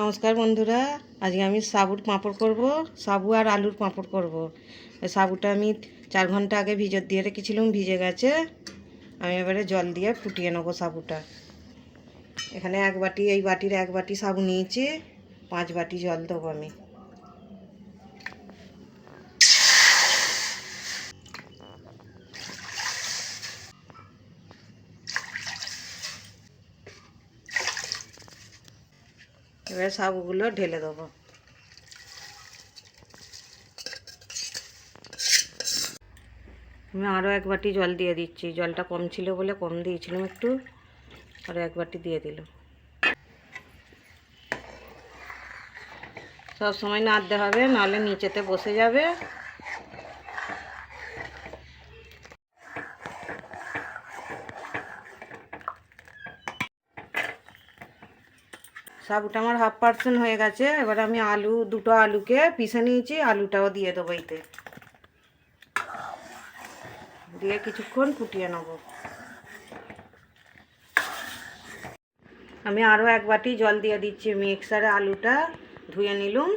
নমস্কার বন্ধুরা, আজকে আমি সাবুর পাঁপড় করব, সাবু আর আলুর পাঁপড় করব। সাবুটা আমি চার ঘণ্টা আগে ভিজে দিয়ে রেখেছিলাম, ভিজে গেছে। আমি এবারে জল দিয়ে ফুটিয়ে নেব সাবুটা। এখানে এক বাটি, এই বাটির এক বাটি সাবু নিয়েছি, পাঁচ বাটি জল দেবো আমি। এবার সবগুলো ঢেলে দেবো। আমি আরও এক বাটি জল দিয়ে দিচ্ছি। জলটা কম ছিল বলে কম দিয়েছিলাম একটু আরও এক বাটি দিয়ে দিলাম। সব সময় নাড়তে হবে, নাহলে নিচেতে বসে যাবে। সাবুটা আমার হাফ পার্সেন্ট হয়ে গেছে। এবার আমি আলু, দুটো আলুকে পিষে নিয়েছি, আলুটাও দিয়ে দেবো এতে। দিয়ে কিছুক্ষণ ফুটিয়ে নেব। আমি আরও এক বাটি জল দিয়ে দিচ্ছি মিক্সারে আলুটা, ধুয়ে নিলুম।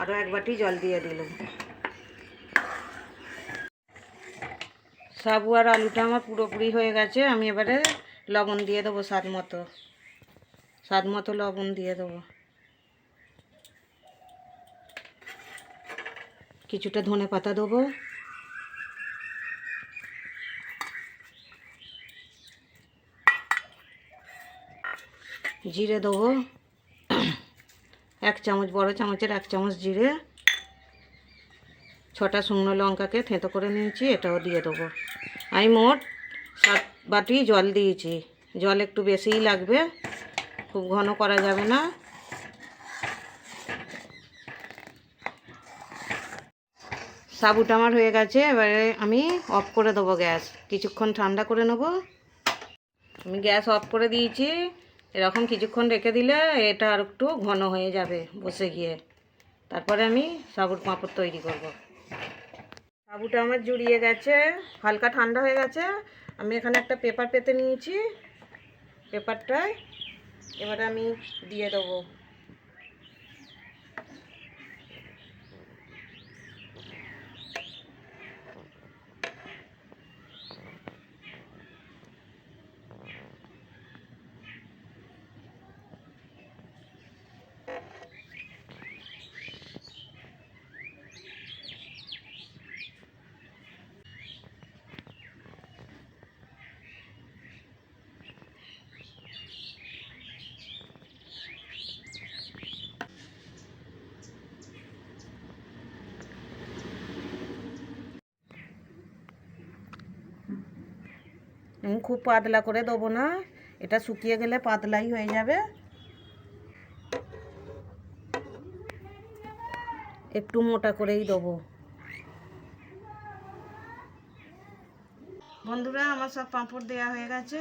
আরও এক বাটি জল দিয়ে দিলুম। সাবু আর আলুটা আমার পুরোপুরি হয়ে গেছে, আমি এবারে লবণ দিয়ে দেবো স্বাদ মতো। স্বাদ মতো লবণ দিয়ে দেবো। কিছুটা ধনে পাতা দেবো। জিরে দেবো। এক চামচ, বড় চামচের এক চামচ জিরে। ছটা শুকনো লঙ্কাকে থেঁতো করে নিয়েছি, এটাও দিয়ে দেবো। আমি মোট সাত বাটি জল দিয়েছি। জল একটু বেশিই লাগবে। খুব ঘন করা যাবে না। সাবুটা আমার হয়ে গেছে, এবারে আমি অফ করে দেবো গ্যাস। কিছুক্ষণ ঠান্ডা করে নেব। আমি গ্যাস অফ করে দিয়েছি। এরকম কিছুক্ষণ রেখে দিলে এটা আর একটু ঘন হয়ে যাবে বসে গিয়ে। তারপরে আমি সাবুর পাঁপড় তৈরি করব। সাবুটা আমার জুড়িয়ে গেছে, হালকা ঠান্ডা হয়ে গেছে। আমি এখানে একটা পেপার পেতে নিয়েছি। পেপারটায় এবারে আমি দিয়ে দেবো। খুব পাতলা করে দেবো না। এটা শুকিয়ে গেলে পাতলাই হয়ে যাবে। একটু মোটা করেই দেবো। বন্ধুরা, আমার সব পাঁপড় দেওয়া হয়ে গেছে।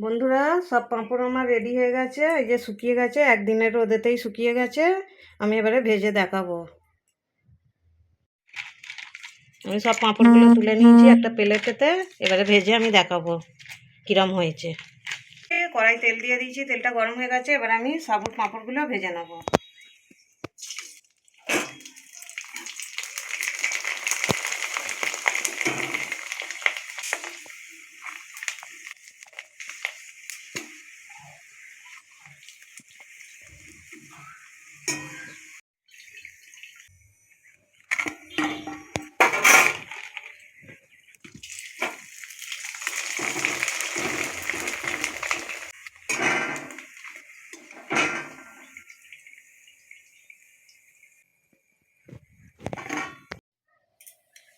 বন্ধুরা, সব পাঁপড় আমার রেডি হয়ে গেছে। এই যে শুকিয়ে গেছে, একদিনের রোদেতেই শুকিয়ে গেছে। আমি এবারে ভেজে দেখাবো। আমি সব পাঁপড়গুলো তুলে নিয়েছি একটা প্লেটেতে এবারে ভেজে আমি দেখাবো কিরম হয়েছে। কড়াই তেল দিয়ে দিয়েছি তেলটা গরম হয়ে গেছে এবার আমি সাবুত পাঁপড়গুলো ভেজে নেব।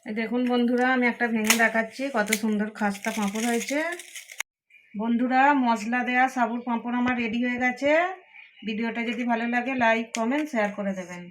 দেখুন বন্ধুরা, আমি একটা ভেঙে দেখাচ্ছি, কত সুন্দর খাস্তা পাঁপড় হয়েছে। বন্ধুরা, মশলা দেয়া সাবুর পাঁপড় আমার রেডি হয়ে গেছে। ভিডিওটা যদি ভালো লাগে লাইক কমেন্ট শেয়ার করে দেবেন।